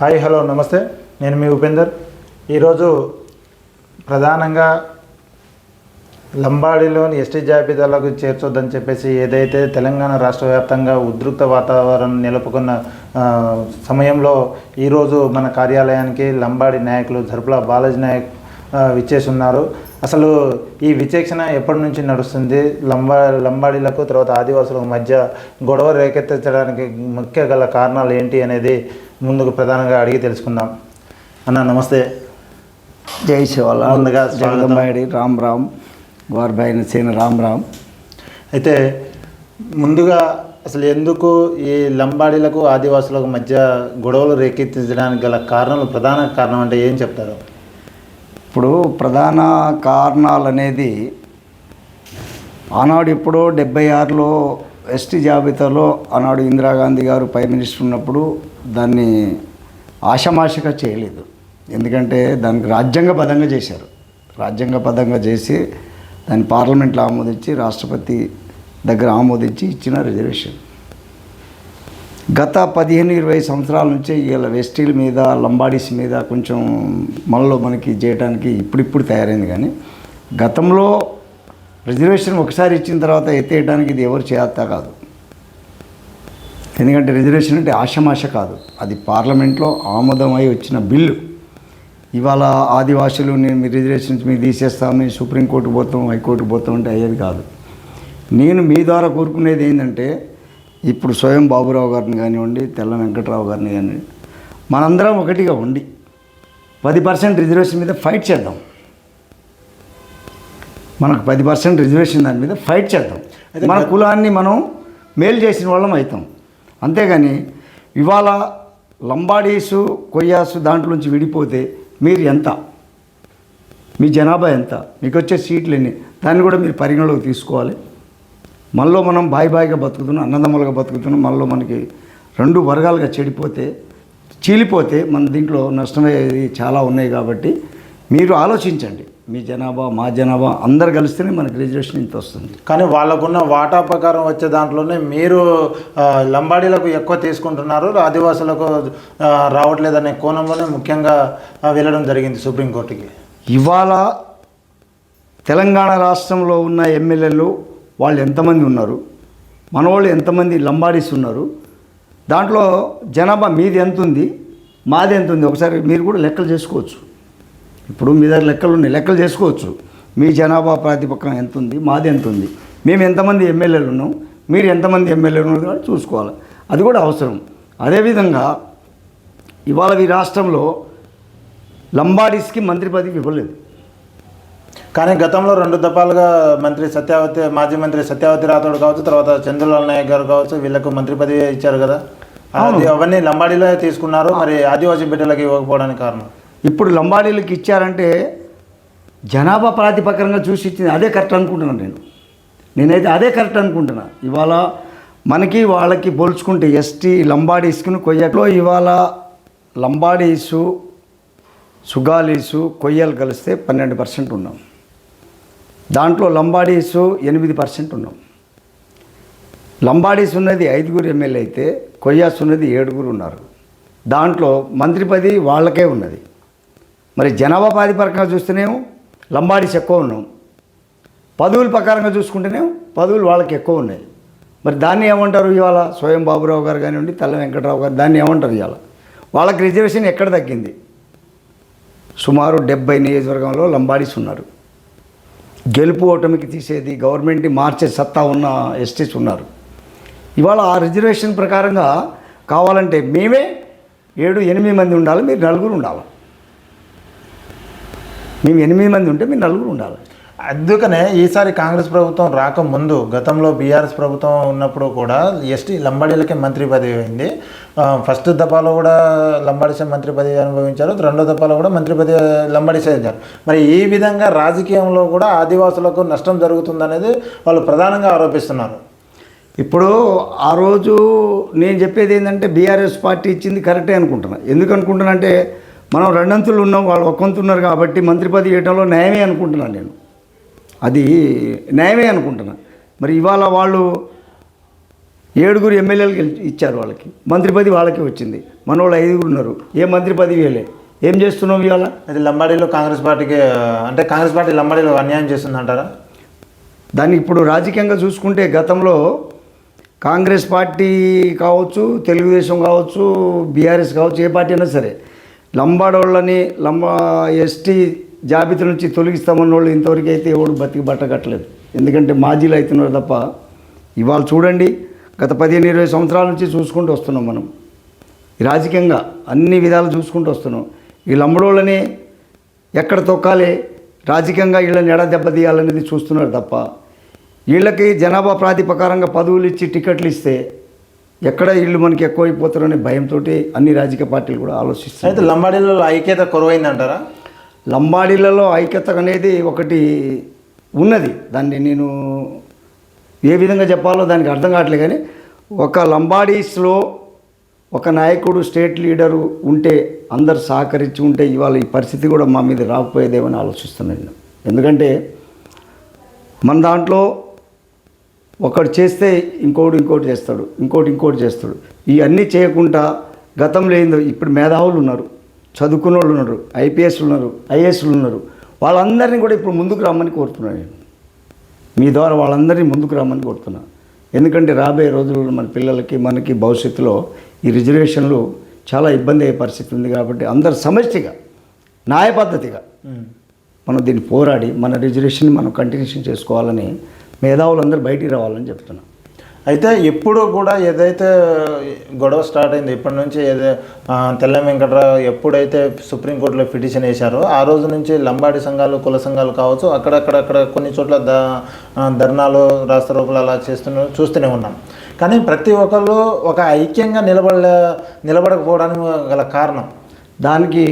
Hi hello నమస్తే. నేను మీ ఉపేందర్. ఈరోజు ప్రధానంగా లంబాడిలోని ఎస్టీ జాబితాలకు చేర్చొద్దని చెప్పేసి ఏదైతే తెలంగాణ రాష్ట్ర వ్యాప్తంగా ఉద్రిక్త వాతావరణం నిలుపుకున్న సమయంలో ఈరోజు మన కార్యాలయానికి లంబాడి నాయకులు జరుపుల బాలాజీ నాయక్ విచ్చేసి ఉన్నారు అసలు ఈ విచక్షణ ఎప్పటి నుంచి నడుస్తుంది? లంబా లంబాడీలకు తర్వాత ఆదివాసులకు మధ్య గొడవ రేకెత్తించడానికి ముఖ్య గల కారణాలు ఏంటి అనేది ముందుకు ప్రధానంగా అడిగి తెలుసుకుందాం. అన్న నమస్తే. జై శివాల. ముందుగా స్వాగతం. జగదంబాయుడి రామ్ రామ్ గోర్బాయిన సేన రామ్ రామ్. అయితే ముందుగా అసలు ఎందుకు ఈ లంబాడీలకు ఆదివాసులకు మధ్య గొడవలు రేకెత్తించడానికి గల కారణాలు ప్రధాన కారణం అంటే ఏం చెప్తారు? ఇప్పుడు ప్రధాన కారణాలు అనేది ఆనాడు ఎప్పుడో డెబ్బై ఆరులో ఎస్టీ జాబితాలో ఆనాడు ఇందిరాగాంధీ గారు ప్రైమ్ మినిస్టర్ ఉన్నప్పుడు దాన్ని ఆషమాషగా చేయలేదు. ఎందుకంటే దానికి రాజ్యాంగబద్ధంగా చేశారు. రాజ్యాంగబద్ధంగా చేసి దాన్ని పార్లమెంట్లో ఆమోదించి రాష్ట్రపతి దగ్గర ఆమోదించి ఇచ్చిన రిజర్వేషన్. గత పదిహేను ఇరవై సంవత్సరాల నుంచి వీళ్ళ వెస్టీల మీద లంబాడీస్ మీద కొంచెం మనలో మనకి చేయడానికి ఇప్పుడిప్పుడు తయారైంది కానీ గతంలో రిజర్వేషన్ ఒకసారి ఇచ్చిన తర్వాత ఎత్తేయడానికి ఇది ఎవరు చేస్తా కాదు. ఎందుకంటే రిజర్వేషన్ అంటే ఆషమాష కాదు. అది పార్లమెంట్లో ఆమోదమై వచ్చిన బిల్లు. ఇవాళ ఆదివాసులు నేను మీ రిజర్వేషన్స్ మీరు తీసేస్తాం మేము సుప్రీంకోర్టుకు పోతాం హైకోర్టుకు పోతాం అంటే అయ్యేది కాదు. నేను మీ ద్వారా కోరుకునేది ఏంటంటే ఇప్పుడు స్వయం బాబురావు గారిని కానివ్వండి తెల్ల వెంకట్రావు గారిని కానివ్వండి మనందరం ఒకటిగా ఉండి పది పర్సెంట్ రిజర్వేషన్ మీద ఫైట్ చేద్దాం. మనకు పది పర్సెంట్ రిజర్వేషన్ దాని మీద ఫైట్ చేద్దాం. మన కులాన్ని మనం మేలు చేసిన వాళ్ళం అవుతాం. అంతేగాని ఇవాళ లంబాడీసు కొయ్యాసు దాంట్లో నుంచి విడిపోతే మీరు ఎంత? మీ జనాభా ఎంత? మీకు వచ్చే సీట్లు ఎన్ని? దాన్ని కూడా మీరు పరిగణలోకి తీసుకోవాలి. మనలో మనం బాయి బాయిగా బతుకుతున్నాం అన్నదమ్ములుగా బతుకుతున్నాం మనలో మనకి రెండు వర్గాలుగా చెడిపోతే చీలిపోతే మన దీంట్లో నష్టమయ్యేది చాలా ఉన్నాయి కాబట్టి మీరు ఆలోచించండి. మీ జనాభా మా జనాభా అందరు కలిస్తేనే మనకి రిజర్వేషన్ ఇంత వస్తుంది. కానీ వాళ్ళకున్న వాటా ప్రకారం వచ్చే దాంట్లోనే మీరు లంబాడీలకు ఎక్కువ తీసుకుంటున్నారు ఆదివాసులకు రావట్లేదనే కోణంలోనే ముఖ్యంగా వెళ్ళడం జరిగింది సుప్రీంకోర్టుకి. ఇవాళ తెలంగాణ రాష్ట్రంలో ఉన్న ఎమ్మెల్యేలు వాళ్ళు ఎంతమంది ఉన్నారు? మన వాళ్ళు ఎంతమంది లంబాడీస్ ఉన్నారు? దాంట్లో జనాభా మీది ఎంత ఉంది మాది ఎంత ఉంది ఒకసారి మీరు కూడా లెక్కలు చేసుకోవచ్చు. ఇప్పుడు మీ దగ్గర లెక్కలు ఉన్నాయి. లెక్కలు చేసుకోవచ్చు. మీ జనాభా ప్రాతిపక్కన ఎంత ఉంది మాది ఎంత ఉంది మేము ఎంతమంది ఎమ్మెల్యేలు ఉన్నాం? మీరు ఎంతమంది ఎమ్మెల్యేలు ఉన్నారు కూడా చూసుకోవాలి. అది కూడా అవసరం. అదేవిధంగా ఇవాళ ఈ రాష్ట్రంలో లంబాడీస్కి మంత్రి పదవి ఇవ్వలేదు. కానీ గతంలో రెండు దఫాలుగా మంత్రి సత్యావతి మాజీ మంత్రి సత్యావతి రాథోడ్ కావచ్చు తర్వాత చంద్రలాల్ నాయక్ గారు కావచ్చు వీళ్ళకు మంత్రి పదవి ఇచ్చారు కదా. అవన్నీ లంబాడీలో తీసుకున్నారు. మరి ఆదివాసీ బిడ్డలకు ఇవ్వకపోవడానికి కారణం? ఇప్పుడు లంబాడీలకు ఇచ్చారంటే జనాభా ప్రాతిపకంగా చూసి ఇచ్చింది. అదే కరెక్ట్ అనుకుంటున్నాను నేను. నేనైతే అదే కరెక్ట్ అనుకుంటున్నా. ఇవాళ మనకి వాళ్ళకి పోల్చుకుంటే ఎస్టీ లంబాడీస్కును కొయ్యలో ఇవాళ లంబాడీసు సుగాలీసు కొయ్యలు కలిస్తే పన్నెండు పర్సెంట్ ఉన్నాం. దాంట్లో లంబాడీసు ఎనిమిది పర్సెంట్ ఉన్నాం. లంబాడీస్ ఉన్నది ఐదుగురు ఎమ్మెల్యే అయితే కొయ్యాస్ ఉన్నది ఏడుగురు ఉన్నారు. దాంట్లో మంత్రి పది వాళ్ళకే ఉన్నది. మరి జనాభా ప్రాతిపరకంగా చూస్తేనేమో లంబాడీస్ ఎక్కువ ఉన్నాం. పదవుల ప్రకారంగా చూసుకుంటేనేమో పదవులు వాళ్ళకి ఎక్కువ ఉన్నాయి. మరి దాన్ని ఏమంటారు ఇవాళ స్వయం బాబురావు గారు కానివ్వండి తెల్ల వెంకటరావు గారు దాన్ని ఏమంటారు ఇవాళ? వాళ్ళకి రిజర్వేషన్ ఎక్కడ తగ్గింది? సుమారు డెబ్బై నియోజకవర్గంలో లంబాడీస్ ఉన్నారు. గెలుపు ఓటమికి తీసేది గవర్నమెంట్ని మార్చే సత్తా ఉన్న ఎస్టీస్ ఉన్నారు. ఇవాళ ఆ రిజర్వేషన్ ప్రకారంగా కావాలంటే మేమే ఏడు ఎనిమిది మంది ఉండాలి మీరు నలుగురు ఉండాలి. మేము ఎనిమిది మంది ఉంటే మీరు నలుగురు ఉండాలి. అందుకనే ఈసారి కాంగ్రెస్ ప్రభుత్వం రాకముందు గతంలో బీఆర్ఎస్ ప్రభుత్వం ఉన్నప్పుడు కూడా ఎస్టీ లంబాడీలకే మంత్రి పదవి అయింది. ఫస్ట్ దఫాలో కూడా లంబాడీసే మంత్రి పదవి అనుభవించారు. రెండో దఫాలో కూడా మంత్రి పదవి లంబాడీసే ఇచ్చారు మరి ఈ విధంగా రాజకీయంలో కూడా ఆదివాసులకు నష్టం జరుగుతుందనేది వాళ్ళు ప్రధానంగా ఆరోపిస్తున్నారు. ఇప్పుడు ఆ రోజు నేను చెప్పేది ఏంటంటే బీఆర్ఎస్ పార్టీ ఇచ్చింది కరెక్టే అనుకుంటున్నా. ఎందుకు అనుకుంటున్నా అంటే మనం రెండంతులు ఉన్నాం వాళ్ళు ఒక్కంతు ఉన్నారు కాబట్టి మంత్రి పదవి ఇవ్వడంలో న్యాయమే అనుకుంటున్నాను నేను. అది న్యాయమే అనుకుంటున్నా. మరి ఇవాళ వాళ్ళు ఏడుగురు ఎమ్మెల్యేలు ఇచ్చారు వాళ్ళకి. మంత్రి పదవి వాళ్ళకి వచ్చింది. మన వాళ్ళు ఐదుగురు ఉన్నారు. ఏ మంత్రి పదవి వేయలే ఏం చేస్తున్నాం ఇవాళ? అయితే లంబాడీలో కాంగ్రెస్ పార్టీకి అంటే కాంగ్రెస్ పార్టీ లంబాడీలో అన్యాయం చేస్తుందంటారా దాన్ని ఇప్పుడు రాజకీయంగా చూసుకుంటే గతంలో కాంగ్రెస్ పార్టీ కావచ్చు తెలుగుదేశం కావచ్చు బీఆర్ఎస్ కావచ్చు ఏ పార్టీ అయినా సరే లంబాడోళ్ళని లంబా ఎస్టీ జాబితా నుంచి తొలగిస్తామన్న వాళ్ళు ఇంతవరకు అయితే ఎవడు బతికి బట్ట కట్టలేదు. ఎందుకంటే మాజీలు అవుతున్నారు తప్ప ఇవాళ చూడండి గత పదిహేను ఇరవై సంవత్సరాల నుంచి చూసుకుంటూ వస్తున్నాం మనం. రాజకీయంగా అన్ని విధాలు చూసుకుంటూ వస్తున్నాం. ఈ లంబడోళ్ళని ఎక్కడ తొక్కాలి రాజకీయంగా వీళ్ళని ఎడ దెబ్బతీయాలనేది చూస్తున్నారు తప్ప వీళ్ళకి జనాభా ప్రాతిపకారంగా పదవులు ఇచ్చి టికెట్లు ఇస్తే ఎక్కడ వీళ్ళు మనకి ఎక్కువైపోతారనే భయంతో అన్ని రాజకీయ పార్టీలు కూడా ఆలోచిస్తాయి అయితే లంబాడీలో ఐక్యత కొరవైందంటారా? లంబాడీలలో ఐక్యత అనేది ఒకటి ఉన్నది. దాన్ని నేను ఏ విధంగా చెప్పాలో దానికి అర్థం కావట్లేదు కానీ ఒక లంబాడీస్లో ఒక నాయకుడు స్టేట్ లీడరు ఉంటే అందరు సహకరించి ఉంటే ఇవాళ ఈ పరిస్థితి కూడా మా మీద రాకపోయేదేమని ఆలోచిస్తున్నాను నేను. ఎందుకంటే మన దాంట్లో ఒకడు చేస్తే ఇంకోటి ఇంకోటి చేస్తాడు ఇంకోటి ఇంకోటి చేస్తాడు. ఇవన్నీ చేయకుండా గతంలో ఏందో ఇప్పుడు మేధావులు ఉన్నారు చదువుకున్న వాళ్ళు ఉన్నారు ఐపీఎస్లు ఉన్నారు ఐఏఎస్లు ఉన్నారు. వాళ్ళందరినీ కూడా ఇప్పుడు ముందుకు రమ్మని కోరుతున్నాను నేను. మీ ద్వారా వాళ్ళందరినీ ముందుకు రమ్మని కోరుతున్నా ఎందుకంటే రాబోయే రోజుల్లో మన పిల్లలకి మనకి భవిష్యత్తులో ఈ రిజర్వేషన్లు చాలా ఇబ్బంది అయ్యే పరిస్థితి ఉంది కాబట్టి అందరు సమష్టిగా న్యాయ పద్ధతిగా మనం దీన్ని పోరాడి మన రిజర్వేషన్ మనం కంటిన్యూషన్ చేసుకోవాలని మేధావులందరూ బయటికి రావాలని చెప్తున్నాం. అయితే ఎప్పుడు కూడా ఏదైతే గొడవ స్టార్ట్ అయింది ఇప్పటి నుంచి ఏదో తెల్ల వెంకట్రావు ఎప్పుడైతే సుప్రీంకోర్టులో పిటిషన్ వేశారో ఆ రోజు నుంచి లంబాడి సంఘాలు కుల సంఘాలు కావచ్చు అక్కడక్కడక్కడ కొన్ని చోట్ల ద ధర్నాలు రాస్తారోపులు అలా చేస్తున్న చూస్తూనే ఉన్నాం. కానీ ప్రతి ఒక్కళ్ళు ఒక ఐక్యంగా నిలబడలే నిలబడకపోవడానికి గల కారణం. దానికి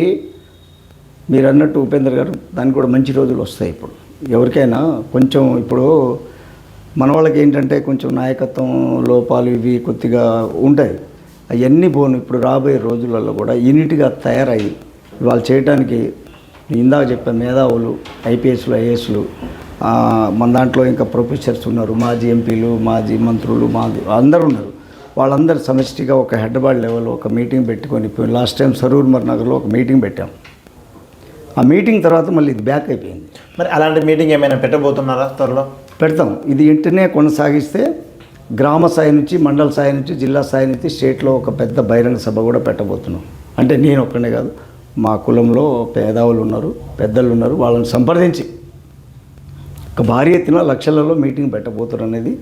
మీరు అన్నట్టు ఉపేందర్ గారు దానికి కూడా మంచి రోజులు వస్తాయి ఇప్పుడు. ఎవరికైనా కొంచెం ఇప్పుడు మన వాళ్ళకి ఏంటంటే కొంచెం నాయకత్వం లోపాలు ఇవి కొద్దిగా ఉంటాయి. అవన్నీ పోను ఇప్పుడు రాబోయే రోజులలో కూడా యూనిట్గా తయారయ్యి వాళ్ళు చేయడానికి ఇందాక చెప్పే మేధావులు ఐపీఎస్లు ఐఏఎస్లు మన దాంట్లో ఇంకా ప్రొఫెసర్స్ ఉన్నారు మాజీ ఎంపీలు మాజీ మంత్రులు మాజీ అందరూ ఉన్నారు. వాళ్ళందరూ సమిష్టిగా ఒక హెడ్బాడ్ లెవెల్ ఒక మీటింగ్ పెట్టుకొని లాస్ట్ టైం సరూర్ నగర్లో ఒక మీటింగ్ పెట్టాం. ఆ మీటింగ్ తర్వాత మళ్ళీ ఇది బ్యాక్ అయిపోయింది. మరి అలాంటి మీటింగ్ ఏమైనా పెట్టబోతున్నారా త్వరలో? పెడతాం. ఇది ఇంటనే కొనసాగిస్తే గ్రామ స్థాయి నుంచి మండల స్థాయి నుంచి జిల్లా స్థాయి నుంచి స్టేట్లో ఒక పెద్ద బహిరంగ సభ కూడా పెట్టబోతున్నాం. అంటే నేను ఒక్కనే కాదు మా కులంలో పేదవాళ్ళు ఉన్నారు పెద్దలు ఉన్నారు వాళ్ళని సంప్రదించి ఒక భారీ ఎత్తున లక్షలలో మీటింగ్ పెట్టబోతున్నారు అనేది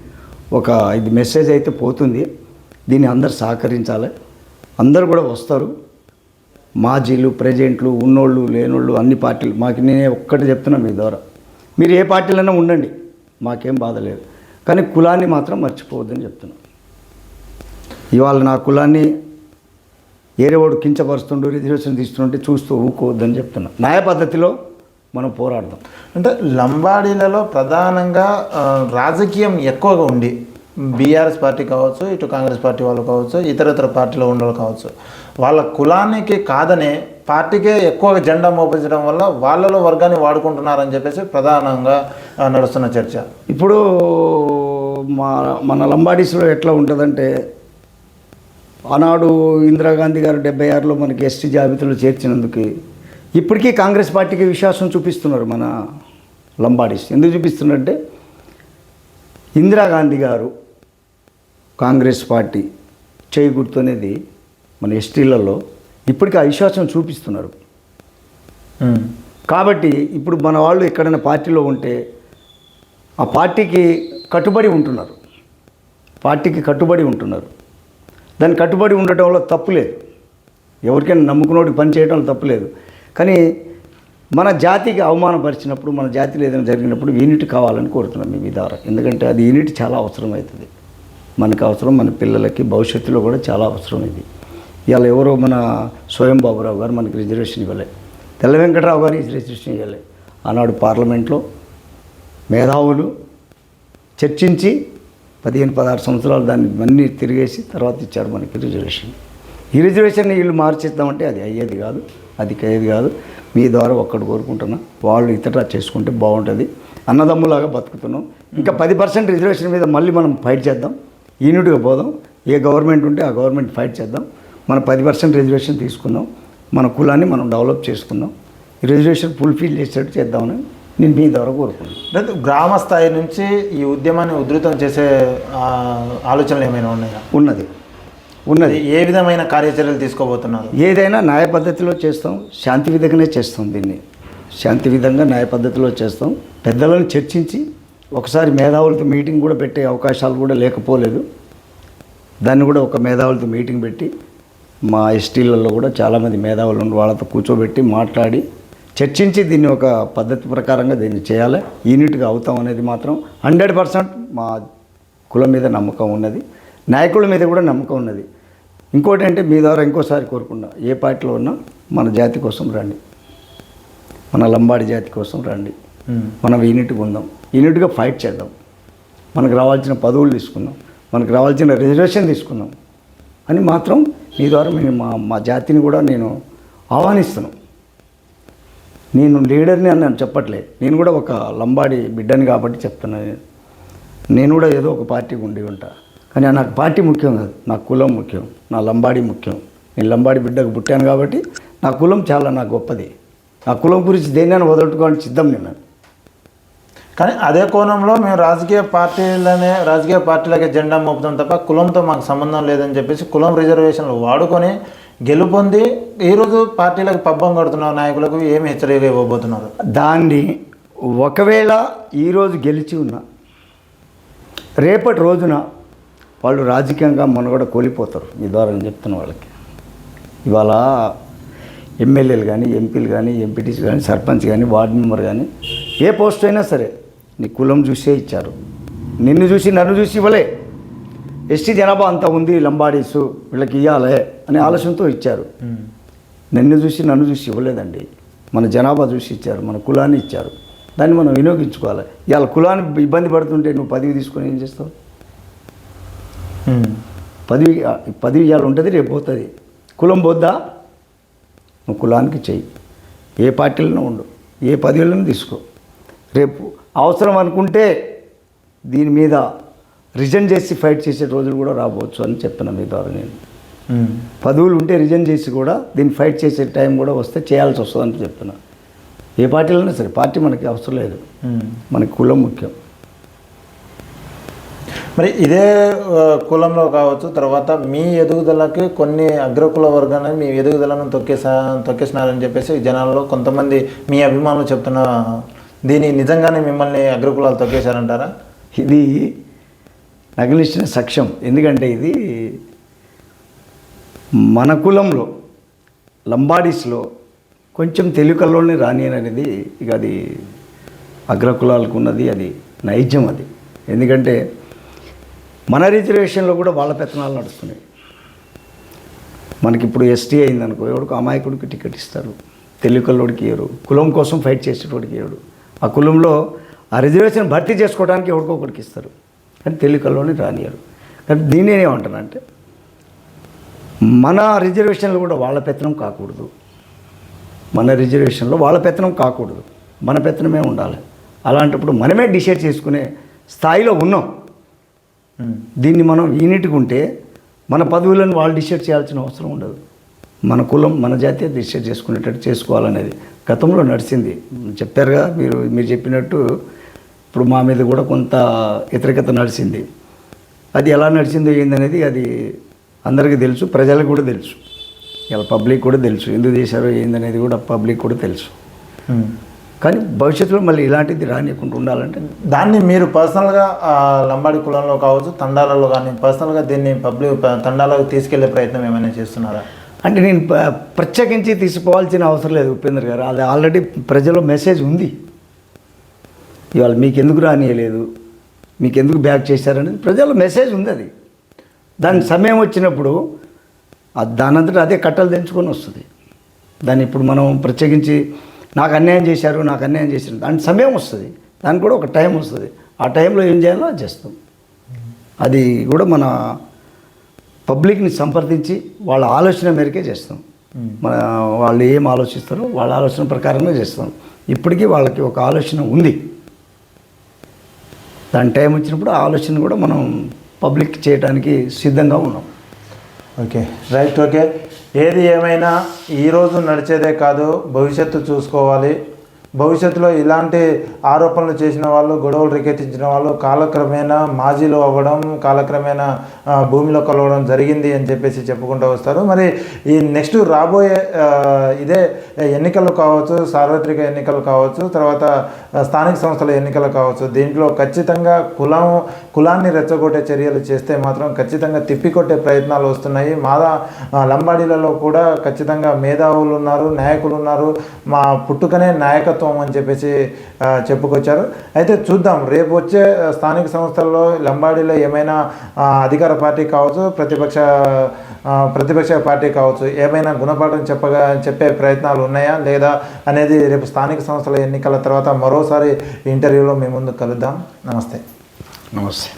ఒక ఇది మెసేజ్ అయితే పోతుంది. దీన్ని అందరు సహకరించాలి. అందరు కూడా వస్తారు. మాజీలు ప్రెజెంట్లు ఉన్నోళ్ళు లేనోళ్ళు అన్ని పార్టీలు మాకు నేనే ఒక్కటి చెప్తున్నా మీ ద్వారా. మీరు ఏ పార్టీలైనా ఉండండి. మాకేం బాధ లేదు. కానీ కులాన్ని మాత్రం మర్చిపోవద్దని చెప్తున్నా ఇవాళ నా కులాన్ని ఏరేవాడు కించపరుస్తుండు రిజర్వేషన్ తీస్తుంటే చూస్తూ ఊకోవద్దని చెప్తున్నా. న్యాయ పద్ధతిలో మనం పోరాడదాం. అంటే లంబాడీలలో ప్రధానంగా రాజకీయం ఎక్కువగా ఉండి బీఆర్ఎస్ పార్టీ కావచ్చు ఇటు కాంగ్రెస్ పార్టీ వాళ్ళు కావచ్చు ఇతర ఇతర పార్టీలో ఉండేవాళ్ళు కావచ్చు. వాళ్ళ కులానికి కాదనే పార్టీకే ఎక్కువగా జెండా మోపించడం వల్ల వాళ్ళలో వర్గాన్ని వాడుకుంటున్నారని చెప్పేసి ప్రధానంగా నడుస్తున్న చర్చ. ఇప్పుడు మా మన లంబాడీస్లో ఎట్లా ఉంటుందంటే ఆనాడు ఇందిరాగాంధీ గారు డెబ్బై ఆరులో మనకి ఎస్టీ జాబితాలో చేర్చినందుకు ఇప్పటికీ కాంగ్రెస్ పార్టీకి విశ్వాసం చూపిస్తున్నారు మన లంబాడీస్. ఎందుకు చూపిస్తున్నారంటే ఇందిరాగాంధీ గారు కాంగ్రెస్ పార్టీ చేయి అనేది మన ఎస్టీలలో ఇప్పటికీ ఆ విశ్వాసం చూపిస్తున్నారు. కాబట్టి ఇప్పుడు మన వాళ్ళు ఎక్కడైనా పార్టీలో ఉంటే ఆ పార్టీకి కట్టుబడి ఉంటున్నారు. పార్టీకి కట్టుబడి ఉంటున్నారు. దాని కట్టుబడి ఉండటం వల్ల తప్పు లేదు. ఎవరికైనా నమ్ముకున్నోడికి పని చేయడం తప్పు లేదు. కానీ మన జాతికి అవమానపరిచినప్పుడు మన జాతిలో ఏదైనా జరిగినప్పుడు యూనిట్ కావాలని కోరుతున్నాం మీ ద్వారా ఎందుకంటే అది యూనిట్ చాలా అవసరం అవుతుంది మనకు అవసరం మన పిల్లలకి భవిష్యత్తులో కూడా చాలా అవసరం ఇది. ఇవాళ ఎవరో మన స్వయం బాబురావు గారు మనకి రిజర్వేషన్ ఇవ్వలే. తెల్ల వెంకటరావు గారు రిజర్వేషన్ ఇవ్వలే. ఆనాడు పార్లమెంట్లో మేధావులు చర్చించి పదిహేను పదహారు సంవత్సరాలు దాన్ని అన్నీ తిరిగేసి తర్వాత ఇచ్చారు మనకి రిజర్వేషన్. ఈ రిజర్వేషన్ వీళ్ళు మార్చేద్దామంటే అది అయ్యేది కాదు అది అయ్యేది కాదు. మీ ద్వారా ఒక్కడు కోరుకుంటున్నా వాళ్ళు ఇతర చేసుకుంటే బాగుంటుంది. అన్నదమ్ములాగా బతుకుతున్నాం. ఇంకా పది పర్సెంట్ రిజర్వేషన్ మీద మళ్ళీ మనం ఫైట్ చేద్దాం. యూనిట్గా పోదాం. ఏ గవర్నమెంట్ ఉంటే ఆ గవర్నమెంట్ ఫైట్ చేద్దాం. మన పది పర్సెంట్ రిజర్వేషన్ తీసుకుందాం మన కులాన్ని మనం డెవలప్ చేసుకుందాం ఈ రిజర్వేషన్ ఫుల్ఫిల్ చేసేట్టు చేద్దామని నేను మీ ద్వారా కోరుకున్నాను గ్రామ స్థాయి నుంచి ఈ ఉద్యమాన్ని ఉధృతం చేసే ఆలోచనలు ఏమైనా ఉన్నాయా? ఉన్నది. ఉన్నది. ఏ విధమైన కార్యాచర్యలు తీసుకోబోతున్నారు? ఏదైనా న్యాయ పద్ధతిలో చేస్తాం శాంతి విధంగానే చేస్తాం దీన్ని. శాంతి విధంగా న్యాయ పద్ధతిలో చేస్తాం. పెద్దలను చర్చించి ఒకసారి మేధావులతో మీటింగ్ కూడా పెట్టే అవకాశాలు కూడా లేకపోలేదు. దాన్ని కూడా ఒక మేధావులతో మీటింగ్ పెట్టి మా ఎస్టీలలో కూడా చాలామంది మేధావులు ఉండి వాళ్ళతో కూర్చోబెట్టి మాట్లాడి చర్చించి దీన్ని ఒక పద్ధతి ప్రకారంగా దీన్ని చేయాలి. యూనిట్గా అవుతాం అనేది మాత్రం హండ్రెడ్ పర్సెంట్ మా కులం మీద నమ్మకం ఉన్నది. నాయకుల మీద కూడా నమ్మకం ఉన్నది. ఇంకోటి అంటే మీ ద్వారా ఇంకోసారి కోరుకున్నా ఏ పార్టీలో ఉన్నా మన జాతి కోసం రండి. మన లంబాడి జాతి కోసం రండి. మనం యూనిట్గా ఉందాం యూనిట్గా ఫైట్ చేద్దాం. మనకు రావాల్సిన పదవులు తీసుకుందాం. మనకు రావాల్సిన రిజర్వేషన్ తీసుకుందాం. అని మాత్రం మీ ద్వారా మేము మా మా జాతిని కూడా నేను ఆహ్వానిస్తున్నాను నేను లీడర్ని అని నేను చెప్పట్లే నేను కూడా ఒక లంబాడి బిడ్డని కాబట్టి చెప్తున్నాను నేను. కూడా ఏదో ఒక పార్టీకి ఉండి ఉంటా. కానీ నాకు పార్టీ ముఖ్యం కాదు. నా కులం ముఖ్యం. నా లంబాడి ముఖ్యం. నేను లంబాడి బిడ్డకు పుట్టాను కాబట్టి నా కులం చాలా నా గొప్పది. నా కులం గురించి దేన్నైనా వదలట్టుకోవాలని సిద్ధం నేను. కానీ అదే కోణంలో మేము రాజకీయ పార్టీలనే రాజకీయ పార్టీలకే జెండా మోపుతాం తప్ప కులంతో మాకు సంబంధం లేదని చెప్పేసి కులం రిజర్వేషన్లు వాడుకొని గెలుపొంది ఈరోజు పార్టీలకు పబ్బం కడుతున్న నాయకులకు ఏమి హెచ్చరిక ఇవ్వబోతున్నారు? దాన్ని ఒకవేళ ఈరోజు గెలిచి ఉన్న రేపటి రోజున వాళ్ళు రాజకీయంగా కూడా కోల్పోతారు. మీ ద్వారా నేను చెప్తున్న వాళ్ళకి. ఇవాళ ఎమ్మెల్యేలు కానీ ఎంపీలు కానీ ఎంపీటీసీ కానీ సర్పంచ్ కానీ వార్డు మెంబర్ కానీ ఏ పోస్ట్ అయినా సరే నీ కులం చూసే ఇచ్చారు. నిన్ను చూసి నన్ను చూసి ఇవ్వలే. ఎస్టీ జనాభా అంతా ఉంది లంబాడీసు వీళ్ళకి ఇవ్వాలి అనే ఆలోచనతో ఇచ్చారు. నిన్ను చూసి నన్ను చూసి ఇవ్వలేదండి. మన జనాభా చూసి ఇచ్చారు మన కులాన్ని ఇచ్చారు. దాన్ని మనం వినియోగించుకోవాలి. ఇవాళ కులాన్ని ఇబ్బంది పడుతుంటే నువ్వు పదవి తీసుకొని ఏం చేస్తావు. పదవి పదవి ఇవాళ ఉంటుంది రేపు పోతుంది. కులం పోద్దా? నువ్వు కులానికి చెయ్యి. ఏ పార్టీలోనూ ఉండు ఏ పదవిలోనూ తీసుకో. రేపు అవసరం అనుకుంటే దీని మీద రిజైన్ చేసి ఫైట్ చేసే రోజులు కూడా రాబోవచ్చు అని చెప్తున్నా మీ ద్వారా నేను. పదవులు ఉంటే రిజైన్ చేసి కూడా దీన్ని ఫైట్ చేసే టైం కూడా వస్తే చేయాల్సి వస్తుందని చెప్తున్నా ఏ పార్టీలోనే సరే పార్టీ మనకి అవసరం లేదు. మనకి కులం ముఖ్యం మరి ఇదే కులంలో కావచ్చు తర్వాత మీ ఎదుగుదలకి కొన్ని అగ్రకుల వర్గాన్ని మీ ఎదుగుదలను తొక్కేసా తొక్కేసినారని చెప్పేసి జనాల్లో కొంతమంది మీ అభిమానులు చెప్తున్న దీని నిజంగానే మిమ్మల్ని అగ్రకులాలు తొక్కేశారంటారా? ఇది నగలిచ్చిన సఖ్యం. ఎందుకంటే ఇది మన కులంలో లంబాడీస్లో కొంచెం తెలుకల్లోనే రాని అనేది ఇక అది అగ్రకులాలకు ఉన్నది అది నైజం అది. ఎందుకంటే మన రిజర్వేషన్లో కూడా వాళ్ళ పెత్తనాలు నడుస్తున్నాయి. మనకి ఇప్పుడు ఎస్టీ అయిందనుకో ఎవడికి అమాయకుడికి టికెట్ ఇస్తారు తెలుగులోడికి ఇవ్వరు కులం కోసం ఫైట్ చేసేటోడికి ఇవ్వడు ఆ కులంలో ఆ రిజర్వేషన్ భర్తీ చేసుకోవడానికి ఎవరికో ఒకరికి ఇస్తారు. కానీ తెలుగులోని రానియరు. కానీ దీన్ని ఏమంటానంటే మన రిజర్వేషన్లు కూడా వాళ్ళ పెత్తనం కాకూడదు. మన రిజర్వేషన్లో వాళ్ళ పెత్తనం కాకూడదు. మన పెత్తనమే ఉండాలి. అలాంటప్పుడు మనమే డిసైడ్ చేసుకునే స్థాయిలో ఉన్నాం. దీన్ని మనం యూనిట్గా ఉంటే మన పదవులను వాళ్ళు డిసైడ్ చేయాల్సిన అవసరం ఉండదు. మన కులం మన జాతీయ డిసైడ్ చేసుకునేటట్టు చేసుకోవాలనేది. గతంలో నడిచింది. చెప్పారుగా మీరు మీరు చెప్పినట్టు ఇప్పుడు మా మీద కూడా కొంత వ్యతిరేకత నడిచింది. అది ఎలా నడిచిందో ఏందనేది అది అందరికీ తెలుసు ప్రజలకు కూడా తెలుసు. ఇలా పబ్లిక్ కూడా తెలుసు ఎందుకు చేశారో ఏందనేది కూడా పబ్లిక్ కూడా తెలుసు. కానీ భవిష్యత్తులో మళ్ళీ ఇలాంటిది రానియకుండా ఉండాలంటే దాన్ని మీరు పర్సనల్గా లంబాడి కులంలో కావచ్చు తండాలలో కానీ పర్సనల్గా దీన్ని పబ్లిక్ తండాలకు తీసుకెళ్ళే ప్రయత్నం ఏమైనా చేస్తున్నారా? అంటే నేను ప్రత్యేకించి తీసుకోవాల్సిన అవసరం లేదు ఉపేంద్ర గారు. అది ఆల్రెడీ ప్రజల్లో మెసేజ్ ఉంది. ఇవాళ మీకు ఎందుకు రానియలేదు? మీకు ఎందుకు బ్యాక్ చేశారనేది ప్రజల్లో మెసేజ్ ఉంది అది. దాని సమయం వచ్చినప్పుడు దానంతటా అదే కట్టలు తెంచుకొని వస్తుంది. దాన్ని ఇప్పుడు మనం ప్రత్యేకించి నాకు అన్యాయం చేశారు నాకు అన్యాయం చేశారు దాని సమయం వస్తుంది. దానికి కూడా ఒక టైం వస్తుంది. ఆ టైంలో ఏం చేయాలో అది చేస్తాం. అది కూడా మన పబ్లిక్ని సంప్రదించి వాళ్ళ ఆలోచన మేరకే చేస్తాం. మన వాళ్ళు ఏం ఆలోచిస్తారో వాళ్ళ ఆలోచన ప్రకారంగా చేస్తాం. ఇప్పటికీ వాళ్ళకి ఒక ఆలోచన ఉంది. దాని టైం వచ్చినప్పుడు ఆ ఆలోచన కూడా మనం పబ్లిక్ చేయడానికి సిద్ధంగా ఉన్నాం. Okay right okay. ఏది ఏమైనా ఈరోజు నడిచేదే కాదు భవిష్యత్తు చూసుకోవాలి. భవిష్యత్తులో ఇలాంటి ఆరోపణలు చేసిన వాళ్ళు గొడవలు రేకెత్తించిన వాళ్ళు కాలక్రమేణా మాజీలు అవ్వడం కాలక్రమేణా భూమిలో కలవడం జరిగింది అని చెప్పేసి చెప్పుకుంటూ వస్తారు. మరి ఈ నెక్స్ట్ రాబోయే ఇదే ఎన్నికలు కావచ్చు సార్వత్రిక ఎన్నికలు కావచ్చు తర్వాత స్థానిక సంస్థల ఎన్నికలు కావచ్చు దీంట్లో ఖచ్చితంగా కులం కులాన్ని రెచ్చగొట్టే చర్యలు చేస్తే మాత్రం ఖచ్చితంగా తిప్పికొట్టే ప్రయత్నాలు వస్తున్నాయి. మాదా లంబాడీలలో కూడా ఖచ్చితంగా మేధావులు ఉన్నారు నాయకులు ఉన్నారు. మా పుట్టుకనే నాయకత్వం అని చెప్పేసి చెప్పుకొచ్చారు. అయితే చూద్దాం రేపు వచ్చే స్థానిక సంస్థల్లో లంబాడీలో ఏమైనా అధికార పార్టీ కావచ్చు ప్రతిపక్ష ప్రతిపక్ష పార్టీ కావచ్చు ఏమైనా గుణపాఠం చెప్పగా చెప్పే ప్రయత్నాలు ఉన్నాయా లేదా అనేది రేపు స్థానిక సంస్థల ఎన్నికల తర్వాత మరోసారి ఇంటర్వ్యూలో మీ ముందు కలుద్దాం. నమస్తే. నమస్తే.